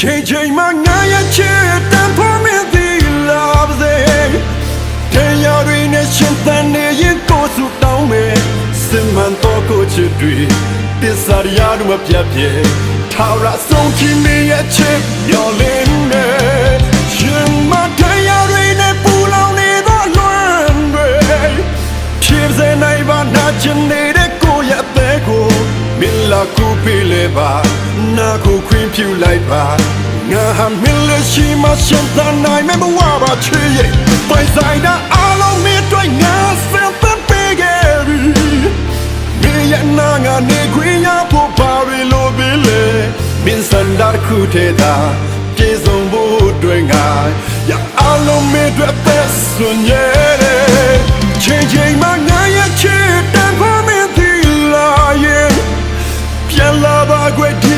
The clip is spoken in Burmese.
ချိန်ချိန်မှာငါရဲ့ချစ်တန်ဖို့မင်းဒီလာပါစေတရားတွေနဲ့ရှင်သန်နေရင်ကိုယ်စုတောင်းမယ်စင်မှန်တော့ကိုချစ်တွေပစ္စာရရမပြတ်ပြေထာဝရဆုံးချင်နေရဲ့ချစ်မျောလင်းနေရှင်မတရားတွေနဲ့ပူလောင်နေသောလွမ်းတွေဖြစ်စေနိုင်ပါနာချင်နေတဲ့ကိုယ့်ရဲ့အသေးကိုမင်းလာကူပေးလေပါ နာကိုခွင့်ပြုလိုက်ပါငါဟာမင်းလက်ရှိမှရှင်သန်နိုင်မယ်ဘဝပါချစ်ရဲ့ပိုင်ဆိုင်တာအလုံးမင်းတွေ့ငါစံပန်ပေးခဲ့ပြီမင်းရဲ့နာငါနေခွင့်ရဖို့ပါရီလိုပြီလေမင်းစန္ဒာခုထေတာပြေဆုံးဖို့အတွက်ငါရအလုံးမင်းအတွက်သက်စွန်ရဲ့ချိန်ချိန်မှာငါရဲ့ချစ်တန်ဖို့မင်းဒီလာရဲ့ပြန်လာပါခွေဒီရင်ခွေကမ